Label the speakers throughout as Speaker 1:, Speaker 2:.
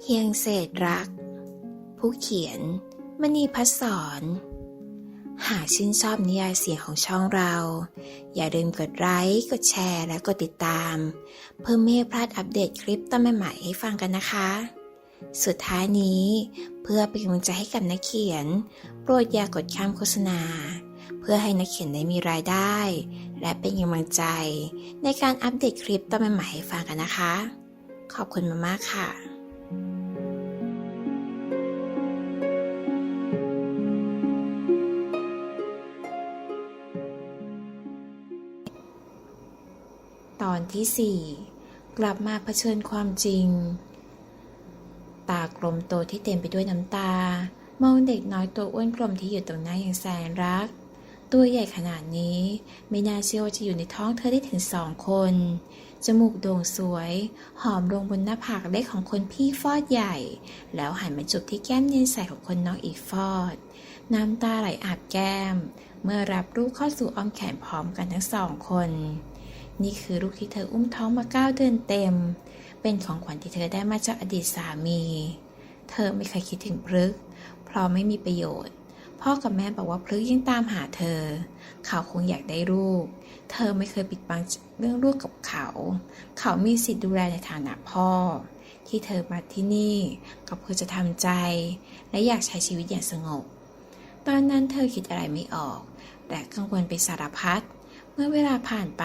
Speaker 1: เพียงเศษรัก ผู้เขียน มณีพัฒสอนหากชื่นชอบนิยายเสียงของช่องเรา อย่าลืมกดไลค์ กดแชร์ และกดติดตาม เพื่อไม่ให้พลาดอัปเดตคลิปตอนใหม่ๆให้ฟังกันนะคะ สุดท้ายนี้เพื่อเป็นกำลังใจให้กับนักเขียน โปรดอย่ากดข้ามโฆษณา เพื่อให้นักเขียนได้มีรายได้ และเป็นกำลังใจ ในการอัปเดตคลิปตอนใหม่ๆให้ฟังกันนะคะ ขอบคุณมากๆค่ะ อนที่สี่กลับมาเผชิญความจริง ตากลมโตที่เต็มไปด้วยน้ำตา มองเด็กน้อยตัวอ้วนกลมที่อยู่ตรงหน้าอย่างแสนรัก ตัวใหญ่ขนาดนี้ ไม่น่าเชื่อว่าจะอยู่ในท้องเธอได้ถึงสองคน จมูกโด่งสวย หอมลงบนหน้าผากเล็กของคนพี่ฟอดใหญ่ แล้วหันมาจุบที่แก้มเย็นใสของคนน้องอีกฟอด น้ำตาไหลอาบแก้มเมื่อรับลูกเข้าสู่อ้อมแขนพร้อมกันทั้งสองคน นี่คือลูกที่เธออุ้มท้องมาเก้าเดือนเต็ม เป็นของขวัญที่เธอได้มาจากอดีตสามี เธอไม่เคยคิดถึงพลึก เพราะไม่มีประโยชน์ พ่อกับแม่บอกว่าพลึกยังตามหาเธอ เขาคงอยากได้ลูก เธอไม่เคยปิดบังเรื่องลูกกับเขา เขามีสิทธิ์ดูแลในฐานะพ่อ ที่เธอมาที่นี่ก็เพื่อจะทำใจ และอยากใช้ชีวิตอย่างสงบ ตอนนั้นเธอคิดอะไรไม่ออกและกังวลไปสารพัดเมื่อเวลาผ่านไป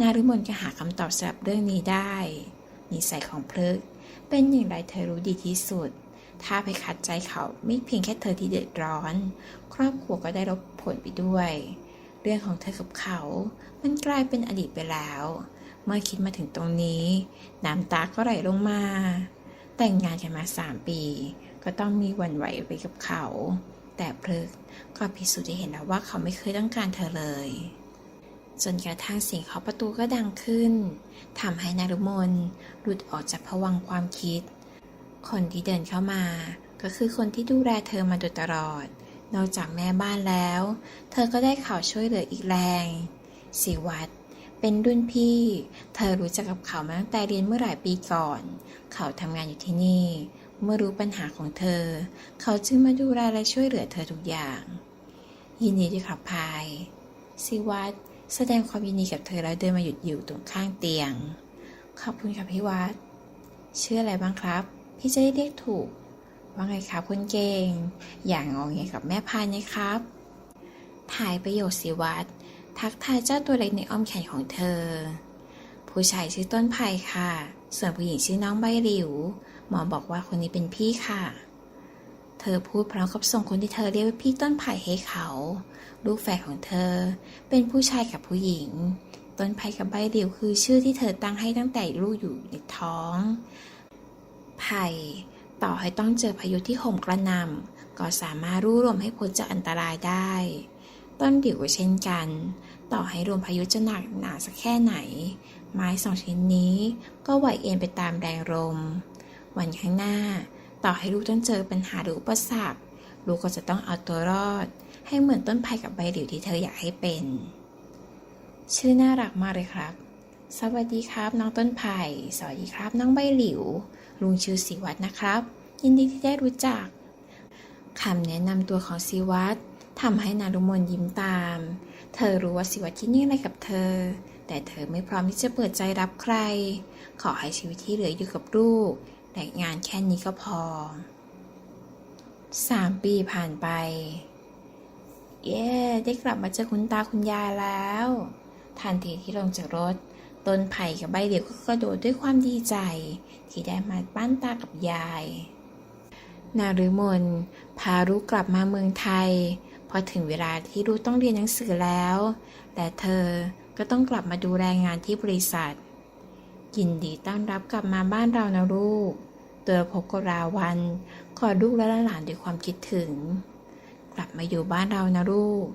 Speaker 1: นารุมนก็หาคำตอบสำหรับเรื่องนี้ได้ นิสัยของพลึกเป็นอย่างไรเธอรู้ดีที่สุด ถ้าไปขัดใจเขาไม่เพียงแค่เธอที่เดือดร้อน ครอบครัวก็ได้รับผลไปด้วย เรื่องของเธอกับเขา มันกลายเป็นอดีตไปแล้ว เมื่อคิดมาถึงตรงนี้ น้ำตาก็ไหลลงมา แต่งงานกันมาสามปี ก็ต้องมีวันไหวไปกับเขา แต่พลึกก็พิสูจน์ให้เห็นแล้วว่าเขาไม่เคยต้องการเธอเลย จนกระทั่งเสียงเคาะประตูก็ดังขึ้นทำให้นารุมนหลุดออกจากผวังค์ความคิด คนที่เดินเข้ามา ก็คือคนที่ดูแลเธอมาโดยตลอด นอกจากแม่บ้านแล้ว เธอก็ได้ข่าวช่วยเหลืออีกแรงสิวัตรเป็นรุ่นพี่ เธอรู้จักกับเขามาตั้งแต่เรียนเมื่อหลายปีก่อน เขาทำงานอยู่ที่นี่ เมื่อรู้ปัญหาของเธอ เขาจึงมาดูแลและช่วยเหลือเธอทุกอย่าง ยินดีด้วยครับพายสิวัตร แสดงความยินดีกับเธอแล้วเดินมาหยุดอยู่ตรงข้างเตียง ขอบคุณครับพี่วัดชื่ออะไรบ้างครับ พี่จะได้เรียกถูก ว่าไงครับคุณเก่ง อย่างงอแงกับแม่พายนะครับ ถ่ายประโยชน์สิวัดทักทายเจ้าตัวเล็กในอ้อมแขนของเธอ ผู้ชายชื่อต้นไผ่ค่ะ ส่วนผู้หญิงชื่อน้องใบหลิว หมอบอกว่าคนนี้เป็นพี่ค่ะ อพูดพร้อมกับส่งคนที่เธอเรียกว่าพี่ต้นไผ่ให้เขา ลูกแฝดของเธอ เป็นผู้ชายกับผู้หญิง ต้นไผ่กับใบเดียวคือชื่อที่เธอตั้งให้ตั้งแต่ลูกอยู่ในท้อง ไผ่ต่อให้ต้องเจอพายุที่ห่มกระหน่ำก็สามารถรู้รวมให้พ้นจากอันตรายได้ ต้นเดียวก็เช่นกัน ต่อให้รวมพายุจะหนักหนาสักแค่ไหน ไม้สองชนิดนี้ก็ไหวเอ็นไปตามแรงลมวันข้างหน้า ต่อให้ลูกต้องเจอปัญหาหรืออุปสรรคลูกก็จะต้องเอาตัวรอด ให้เหมือนต้นไผ่กับใบหลิวที่เธออยากให้เป็น ชื่อน่ารักมากเลยครับ สวัสดีครับน้องต้นไผ่สวัสดีครับน้องใบหลิว ลุงชื่อศิวัตรนะครับ ยินดีที่ได้รู้จักคำแนะนำตัวของศิวัตรทำให้นารุมนยิ้มตาม เธอรู้ว่าศิวัตรคิดยังไงกับเธอ แต่เธอไม่พร้อมที่จะเปิดใจรับใคร ขอให้ชีวิตที่เหลืออยู่กับลูก และงานแค่นี้ก็พอสามปีผ่านไป เย้ได้กลับมาเจอคุณตาคุณยายแล้ว ทันทีที่ลงจากรถ ต้นไผ่กับใบเดียวก็กระโดดด้วยความดีใจ ที่ได้มาบ้านตากับยาย นารุมนพาลูกกลับมาเมืองไทย พอถึงเวลาที่ลูกต้องเรียนหนังสือแล้ว แต่เธอก็ต้องกลับมาดูแลงานที่บริษัท ยินดีต้อนรับกลับมาบ้านเรานะลูก เตอพกับราวันกอดลูกและหลานด้วยความคิดถึง กลับมาอยู่บ้านเรานะลูก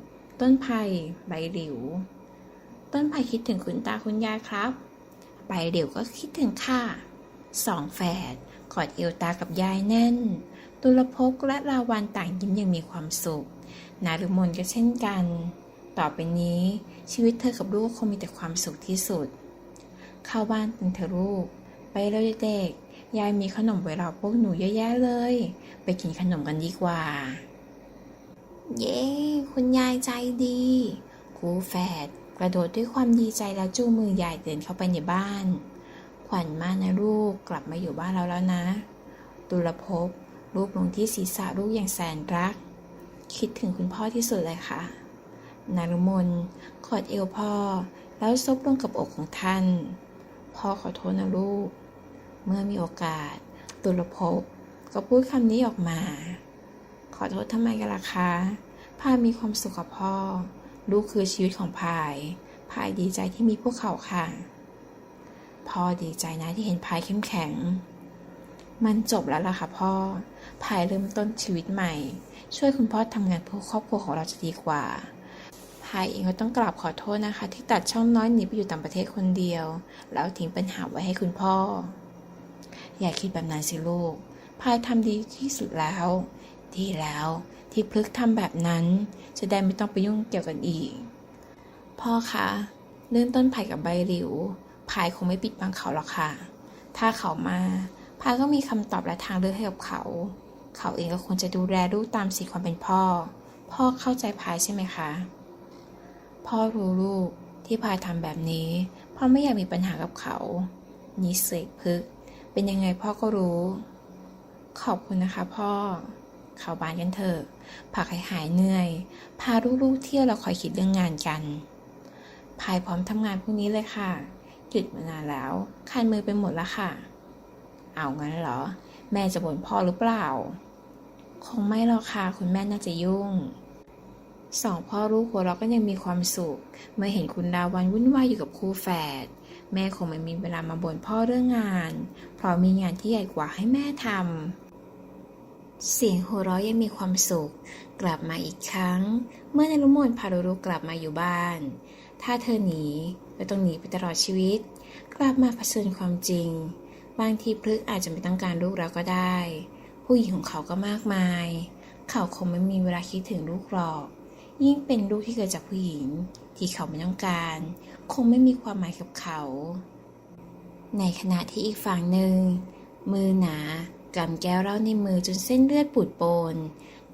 Speaker 1: ต้นไผ่ใบหลิว ต้นไผ่คิดถึงคุณตาคุณยายครับ ใบหลิวก็คิดถึงค่ะสองแฝดกอดเอวตากับยายแน่นตุลภพและราวันต่างยิ้มย่างมีความสุข นารุมนก็เช่นกัน ต่อไปนี้ชีวิตเธอกับลูกคงมีแต่ความสุขที่สุด เข้าบ้านกันเถอลูก ไปแล้วเด็ก ยายมีขนมไว้รอพวกหนูเยอะแยะเลย ไปกินขนมกันดีกว่า เย้ คุณยายใจดีครูแฝดกระโดดด้วยความดีใจแล้วจูงมือยายเดินเข้าไปในบ้าน ขวัญมานะลูกกลับมาอยู่บ้านเราแล้วนะ ตุลภพลูกลงที่ศีรษะลูกอย่างแสนรัก คิดถึงคุณพ่อที่สุดเลยค่ะ นารมนกอดเอวพ่อ แล้วซบลงกับอกของท่าน พ่อขอโทษนะลูก เมื่อมีโอกาส ตุลภพก็พูดคำนี้ออกมา ขอโทษทำไมกันล่ะคะพายมีความสุขกับพ่อ ลูกคือชีวิตของพาย พายดีใจที่มีพวกเขาค่ะ พ่อดีใจนะที่เห็นพายเข้มแข็ง มันจบแล้วล่ะค่ะพ่อ พายเริ่มต้นชีวิตใหม่ ช่วยคุณพ่อทำงานเพื่อครอบครัวของเราจะดีกว่า พายเองก็ต้องกราบขอโทษนะคะ ที่ตัดช่องน้อยหนีไปอยู่ต่างประเทศคนเดียว แล้วทิ้งปัญหาไว้ให้คุณพ่อ อย่าคิดแบบนั้นสิลูก พายทำดีที่สุดแล้ว ดีแล้วที่พลึกทำแบบนั้น จะได้ไม่ต้องไปยุ่งเกี่ยวกันอีก พ่อคะเรื่องต้นไผ่กับใบหลิวพายคงไม่ปิดบังเขาหรอกค่ะ ถ้าเขามาพายก็มีคำตอบและทางเลือกให้กับเขา เขาเองก็ควรจะดูแลลูกตามสิทธิความเป็นพ่อ พ่อเข้าใจพายใช่ไหมคะ พ่อรู้ลูกที่พายทำแบบนี้ พ่อไม่อยากมีปัญหากับเขา นิสัยพึก เป็นยังไงพ่อก็รู้ ขอบคุณนะคะพ่อ เข้าบ้านกันเถอะพักให้หายเหนื่อย พาลูกๆเที่ยวแล้วคอยคิดเรื่องงานกัน พายพร้อมทำงานพรุ่งนี้เลยค่ะ หยุดมานานแล้วคันมือไปหมดแล้วค่ะ เอางั้นเหรอ แม่จะบ่นพ่อหรือเปล่า คงไม่หรอกค่ะคุณแม่น่าจะยุ่งสองพ่อลูกหัวเราก็ยังมีความสุข เมื่อเห็นคุณดาวันวุ่นวายอยู่กับคู่แฝด แม่คงไม่มีเวลามาบ่นพ่อเรื่องงาน เพราะมีงานที่ใหญ่กว่าให้แม่ทำ เสียงหัวเราะยังมีความสุข กลับมาอีกครั้ง เมื่อนรุมนพารุรุกลับมาอยู่บ้าน ถ้าเธอหนีก็ต้องหนีไปตลอดชีวิต กลับมาเผชิญความจริง บางทีพลึกอาจจะไม่ต้องการลูกเราก็ได้ ผู้หญิงของเขาก็มากมาย เขาคงไม่มีเวลาคิดถึงลูกหรอก ยิ่งเป็นลูกที่เกิดจากผู้หญิงที่เขาไม่ต้องการ คงไม่มีความหมายกับเขา ในขณะที่อีกฝั่งหนึ่ง มือหนากำแก้วเหล้าในมือจนเส้นเลือดปูดโปน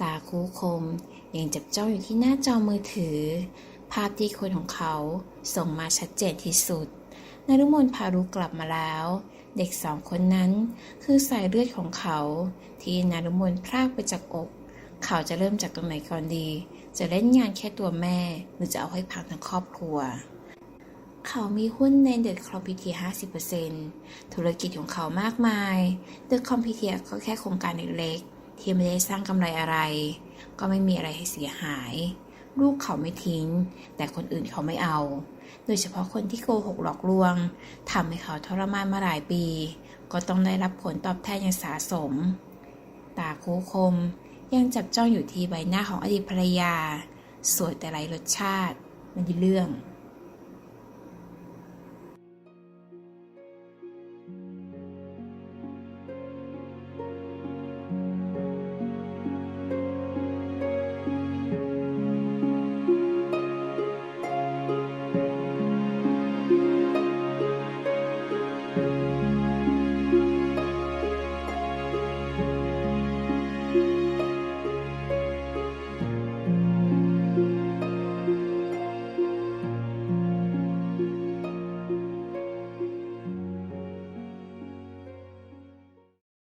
Speaker 1: ตาคูคม ยังจับจ้องอยู่ที่หน้าจอมือถือ ภาพที่คนของเขาส่งมาชัดเจนที่สุดนรุมนพารุกลับมาแล้ว เด็กสองคนนั้นคือสายเลือดของเขา ที่นรุมนพรากไปจากอก เขาจะเริ่มจากตรงไหนก่อนดี จะเล่นงานแค่ตัวแม่ หรือจะเอาให้พังทั้งครอบครัว เขามีหุ้นในเด e คอมพิเทีย50%ธุรกิจของเขามากมายเด e คอมพิเทียก็แค่โครงการเล็กๆ ที่ไม่ได้สร้างกำไรอะไร ก็ไม่มีอะไรให้เสียหาย ลูกเขาไม่ทิ้ง แต่คนอื่นเขาไม่เอา โดยเฉพาะคนที่โกหกหลอกลวงทำให้เขาทรมานมาหลายปี ก็ต้องได้รับผลตอบแทนอย่างสาสม ตาคูคมยังจับจ้องอยู่ที่ใบหน้าของอดีตภรรยา สวยแต่ไร้รสชาติม่ได้เรื่อง